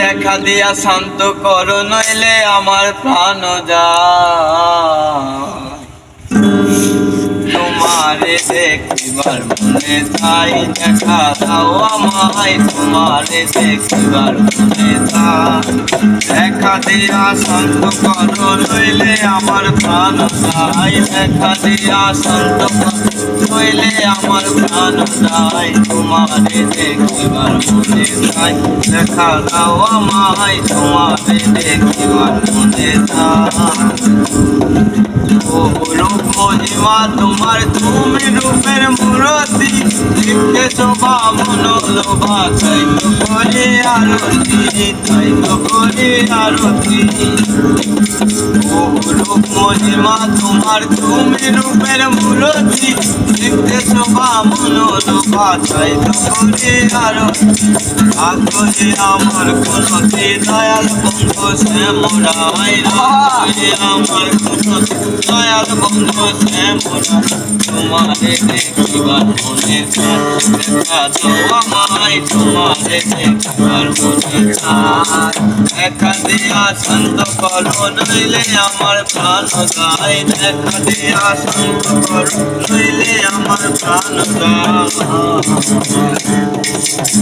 দেখা দিয়া শান্ত করো নইলে আমার প্রাণ যায়। মনে চাই দেখা দাও আমায়। তোমারে দেখিবার দেখা দিয়া শান্ত করো, নইলে আমার প্রাণ চাই দেখা দিয়া শান্ত করো, নইলে আমার প্রাণ চাই তোমারে দেখিবার মনে চাই দেখা দাও আমায়। তোমারে দেখিবার মনে চাই ও তোমার তুমি রূপের মূরতি দেখতে শোভা, মনোলোভা, তাই তো করে আরতি, তাই তো করে আরতি। মহিমা তোমার তুমি রূপের মূরতি দেখতে শোভা মনো লোভা তাই করি আগ্রহে আমার কোনো দয়াল বন্ধু শ্যামরাই রায় আমার কোনো দয়াল বন্ধু শ্যামরা তোমারে দেখিবার মনে দেখা দাও আমায়। তোমারে দেখিবার মনে দেখা দিয়া শান্ত করো, নইলে আমার প্রাণ গায় দেখা দিয়া শান্ত করো, নইলে আমার প্রাণ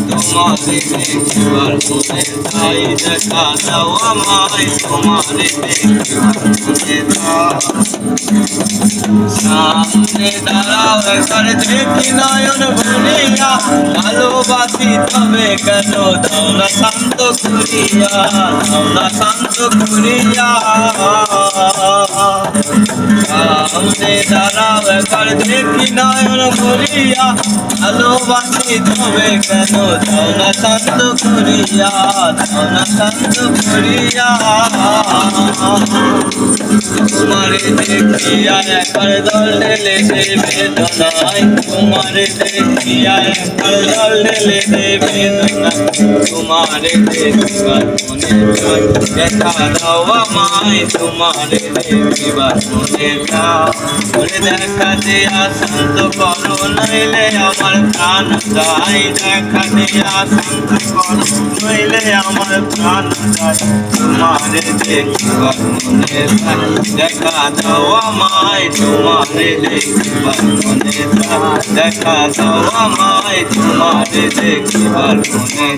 তোমারে দেখিবার মনে চাই দেখা দাও আমায়, তোমারে দেখিবার মনে সামনে দাঁড়াও, একবার দেখি নয়ন ভুলিয়া, ভালোবাসি তবে কেন? দাও শান্ত করিয়া দাও শান্ত করিয়া। সামনে দাঁড়াও একবার দেখি নয়ন ভুলিয়া ভালোবাসি তবে কেন দাও না শান্ত করিয়া দাও না শান্ত করিয়া দেখিয়া একবার দল ঢেলে দে বেদনায় তোমারে দেখিয়া একবার দল ঢেলে দে বেদনায় তোমারে দেখিবার মনে চাই দেখা দাও আমায় তোমারে দেখিবার মনে চাই দেখা যে শান্ত করো নইলে আমার প্রাণ চাই দেখা দিয়া শান্ত করো নইলে আমার প্রাণ চাই তোমারে দেখিবার মনে চাই দেখা দাও আমায় তোমারে দেখিবার মনে দেখা দাও আমায় তোমারে দেখিবার মনে